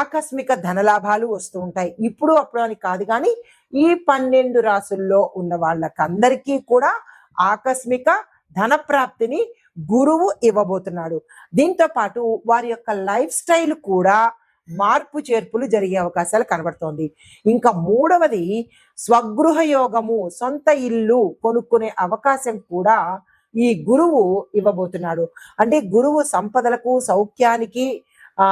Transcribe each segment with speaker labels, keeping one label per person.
Speaker 1: ఆకస్మిక ధనలాభాలు వస్తూ ఉంటాయి. ఇప్పుడు అప్పుడు అని కాదు కానీ ఈ పన్నెండు రాసుల్లో ఉన్న వాళ్ళకందరికీ కూడా ఆకస్మిక ధన ప్రాప్తిని గురువు ఇవ్వబోతున్నాడు. దీంతో పాటు వారి యొక్క లైఫ్ స్టైల్ కూడా మార్పు చేర్పులు జరిగే అవకాశాలు కనబడుతోంది. ఇంకా మూడవది స్వగృహ యోగము సొంత ఇల్లు కొనుక్కునే అవకాశం కూడా ఈ గురువు ఇవ్వబోతున్నాడు. అంటే గురువు సంపదలకు సౌఖ్యానికి ఆ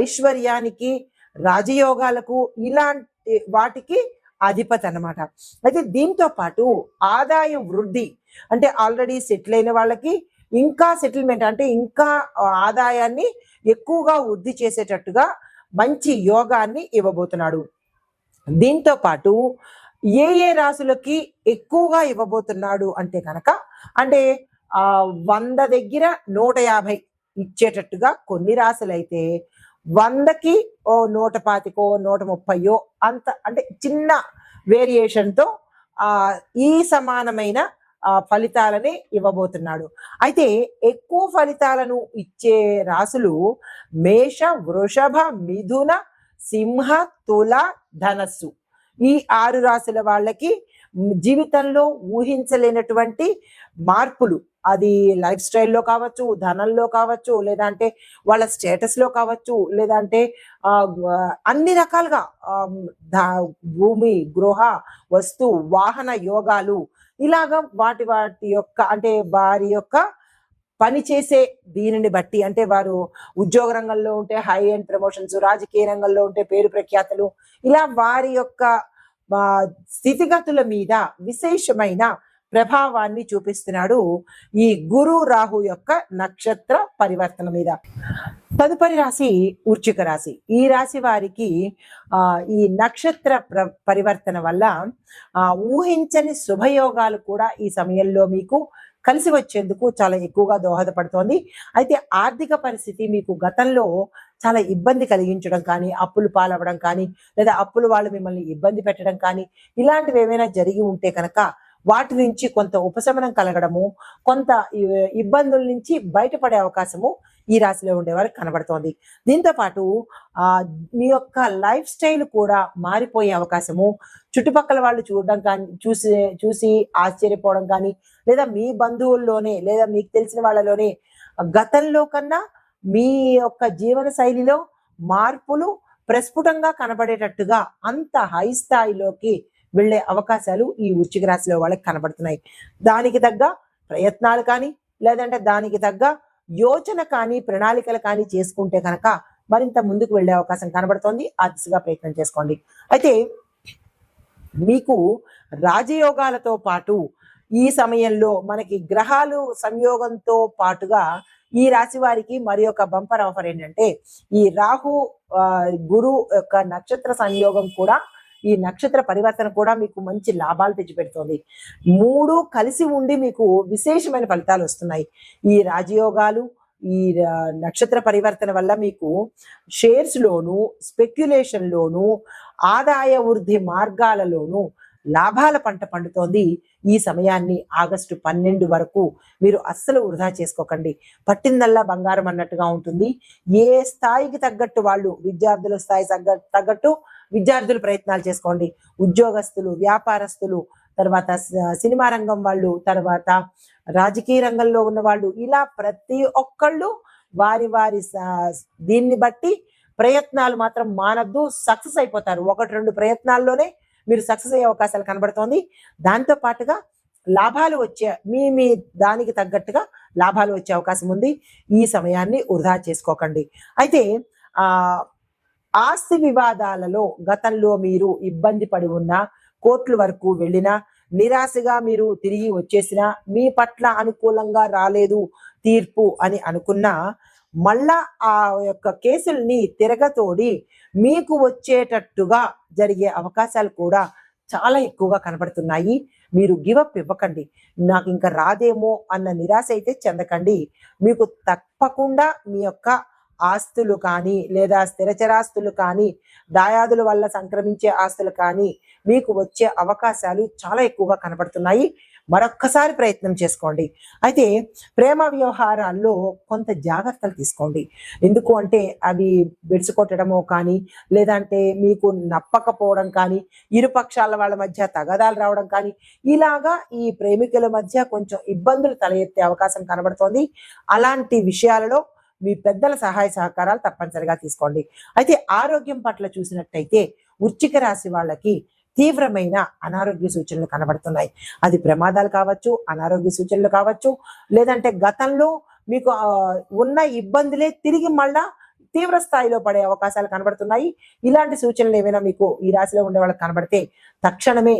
Speaker 1: ఐశ్వర్యానికి రాజయోగాలకు ఇలాంటి వాటికి అధిపతి అన్నమాట. అయితే దీంతో పాటు ఆదాయం వృద్ధి అంటే ఆల్రెడీ సెటిల్ అయిన వాళ్ళకి ఇంకా సెటిల్మెంట్ అంటే ఇంకా ఆదాయాన్ని ఎక్కువగా వృద్ధి చేసేటట్టుగా మంచి యోగాన్ని ఇవ్వబోతున్నాడు. దీంతో పాటు ఏ ఏ రాసులకి ఎక్కువగా ఇవ్వబోతున్నాడు అంటే కనుక అంటే ఆ వంద దగ్గర నూట యాభై ఇచ్చేటట్టుగా కొన్ని రాశులైతే వందకి ఓ నూట పాతికో నూట ముప్పయో అంత అంటే చిన్న వేరియేషన్తో ఆ ఈ సమానమైన ఫలితాలని ఇవ్వబోతున్నాడు. అయితే ఎక్కువ ఫలితాలను ఇచ్చే రాసులు మేష వృషభ మిథున సింహ తుల ధనస్సు. ఈ ఆరు రాసుల వాళ్ళకి జీవితంలో ఊహించలేనటువంటి మార్పులు. అది లైఫ్ స్టైల్లో కావచ్చు ధనంలో కావచ్చు లేదంటే వాళ్ళ స్టేటస్లో కావచ్చు లేదంటే అన్ని రకాలుగా భూమి గృహ వస్తు వాహన యోగాలు ఇలాగా వాటి వాటి యొక్క అంటే వారి యొక్క పని చేసే దీనిని బట్టి అంటే వారు ఉద్యోగ రంగంలో ఉంటే హై అండ్ ప్రమోషన్స్ రాజకీయ రంగంలో ఉంటే పేరు ప్రఖ్యాతలు ఇలా వారి యొక్క స్థితిగతుల మీద విశేషమైన ప్రభావాన్ని చూపిస్తున్నాడు ఈ గురు రాహు యొక్క నక్షత్ర పరివర్తన మీద. తదుపరి రాశి ఉర్చిక రాశి. ఈ రాశి వారికి ఈ నక్షత్ర ప్ర పరివర్తన వల్ల ఊహించని శుభయోగాలు కూడా ఈ సమయంలో మీకు కలిసి వచ్చేందుకు చాలా ఎక్కువగా దోహదపడుతోంది. అయితే ఆర్థిక పరిస్థితి మీకు గతంలో చాలా ఇబ్బంది కలిగించడం కానీ అప్పులు పాలవడం కానీ లేదా అప్పులు వాళ్ళు మిమ్మల్ని ఇబ్బంది పెట్టడం కానీ ఇలాంటివి ఏమైనా జరిగి ఉంటే కనుక వాటి నుంచి కొంత ఉపశమనం కలగడము కొంత ఇబ్బందుల నుంచి బయటపడే అవకాశము ఈ రాశిలో ఉండేవారికి కనబడుతోంది. దీంతో పాటు ఆ మీ యొక్క లైఫ్ స్టైల్ కూడా మారిపోయే అవకాశము. చుట్టుపక్కల వాళ్ళు చూడడం కానీ చూసి చూసి ఆశ్చర్యపోవడం కానీ లేదా మీ బంధువుల్లోనే లేదా మీకు తెలిసిన వాళ్ళలోనే గతంలో కన్నా మీ యొక్క జీవన శైలిలో మార్పులు ప్రస్ఫుటంగా కనబడేటట్టుగా అంత హై స్థాయిలోకి వెళ్ళే అవకాశాలు ఈ వృశ్చిక రాశిలో వాళ్ళకి కనబడుతున్నాయి. దానికి తగ్గ ప్రయత్నాలు కానీ లేదంటే దానికి తగ్గ యోచన కానీ ప్రణాళికలు కానీ చేసుకుంటే కనుక మరింత ముందుకు వెళ్ళే అవకాశం కనబడుతోంది. ఆ దిశగా ప్రయత్నం చేసుకోండి. అయితే మీకు రాజయోగాలతో పాటు ఈ సమయంలో మనకి గ్రహాలు సంయోగంతో పాటుగా ఈ రాశి వారికి మరి యొక్క బంపర్ ఆఫర్ ఏంటంటే ఈ రాహు ఆ, గురు యొక్క నక్షత్ర సంయోగం కూడా ఈ నక్షత్ర పరివర్తన కూడా మీకు మంచి లాభాలు తెచ్చిపెడుతుంది. మూడు కలిసి ఉండి మీకు విశేషమైన ఫలితాలు వస్తున్నాయి. ఈ రాజయోగాలు ఈ నక్షత్ర పరివర్తన వల్ల మీకు షేర్స్ లోను స్పెక్యులేషన్ లోను ఆదాయ వృద్ధి మార్గాలలోను లాభాల పంట పండుతోంది. ఈ సమయాన్ని ఆగస్టు పన్నెండు వరకు మీరు అస్సలు వృధా చేసుకోకండి. పట్టిందల్లా బంగారం అన్నట్టుగా ఉంటుంది. ఏ స్థాయికి తగ్గట్టు వాళ్ళు విద్యార్థుల స్థాయి తగ్గ తగ్గట్టు విద్యార్థులు ప్రయత్నాలు చేసుకోండి. ఉద్యోగస్తులు వ్యాపారస్తులు తర్వాత సినిమా రంగం వాళ్ళు తర్వాత రాజకీయ రంగంలో ఉన్న వాళ్ళు ఇలా ప్రతి ఒక్కళ్ళు వారి వారి దీన్ని బట్టి ప్రయత్నాలు మాత్రం మానద్దు. సక్సెస్ అయిపోతారు. ఒకటి రెండు ప్రయత్నాల్లోనే మీరు సక్సెస్ అయ్యే అవకాశాలు కనబడుతోంది. దాంతో పాటుగా లాభాలు వచ్చే మీ మీ దానికి తగ్గట్టుగా లాభాలు వచ్చే అవకాశం ఉంది. ఈ సమయాన్ని వృధా చేసుకోకండి. అయితే ఆ ఆస్తి వివాదాలలో గతంలో మీరు ఇబ్బంది పడి ఉన్నా కోర్టుల వరకు వెళ్ళినా నిరాశగా మీరు తిరిగి వచ్చేసినా మీ పట్ల అనుకూలంగా రాలేదు తీర్పు అని అనుకున్నా మళ్ళా ఆ యొక్క కేసుల్ని తిరగతోడి మీకు వచ్చేటట్టుగా జరిగే అవకాశాలు కూడా చాలా ఎక్కువగా కనబడుతున్నాయి. మీరు గివప్ ఇవ్వకండి. నాకు ఇంకా రాదేమో అన్న నిరాశ అయితే చెందకండి. మీకు తప్పకుండా మీ యొక్క ఆస్తులు కానీ లేదా స్థిరచరాస్తులు కానీ దాయాదుల వల్ల సంక్రమించే ఆస్తులు కానీ మీకు వచ్చే అవకాశాలు చాలా ఎక్కువగా కనబడుతున్నాయి. మరొక్కసారి ప్రయత్నం చేసుకోండి. అయితే ప్రేమ వ్యవహారాల్లో కొంత జాగ్రత్తలు తీసుకోండి. ఎందుకు అంటే అవి బెడిసికొట్టడమో కానీ లేదంటే మీకు నప్పకపోవడం కానీ ఇరు పక్షాల వాళ్ళ మధ్య తగదాలు రావడం కానీ ఇలాగా ఈ ప్రేమికుల మధ్య కొంచెం ఇబ్బందులు తల ఎత్తే అవకాశం కనబడుతోంది. అలాంటి విషయాలలో మీ పెద్దల సహాయ సహకారాలు తప్పనిసరిగా తీసుకోండి. అయితే ఆరోగ్యం పట్ల చూసినట్టయితే ఉచ్చిక రాశి వాళ్ళకి తీవ్రమైన అనారోగ్య సూచనలు కనబడుతున్నాయి. అది ప్రమాదాలు కావచ్చు అనారోగ్య సూచనలు కావచ్చు లేదంటే గతంలో మీకు ఉన్న ఇబ్బందులే తిరిగి మళ్ళా తీవ్ర స్థాయిలో పడే అవకాశాలు కనబడుతున్నాయి. ఇలాంటి సూచనలు ఏమైనా మీకు ఈ రాశిలో ఉండే వాళ్ళకి కనబడితే తక్షణమే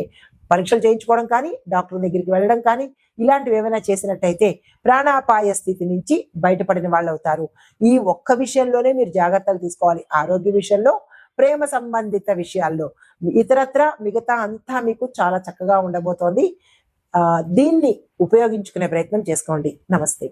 Speaker 1: పరీక్షలు చేయించుకోవడం కానీ డాక్టర్ దగ్గరికి వెళ్ళడం కానీ ఇలాంటివి ఏమైనా చేసినట్టయితే ప్రాణాపాయ స్థితి నుంచి బయటపడిన వాళ్ళు అవుతారు ఈ ఒక్క విషయంలోనే మీరు జాగ్రత్తలు తీసుకోవాలి. ఆరోగ్య విషయంలో ప్రేమ సంబంధిత విషయాల్లో. ఇతరత్ర మిగతా అంతా మీకు చాలా చక్కగా ఉండబోతోంది. ఆ, దీన్ని ఉపయోగించుకునే ప్రయత్నం చేసుకోండి. నమస్తే.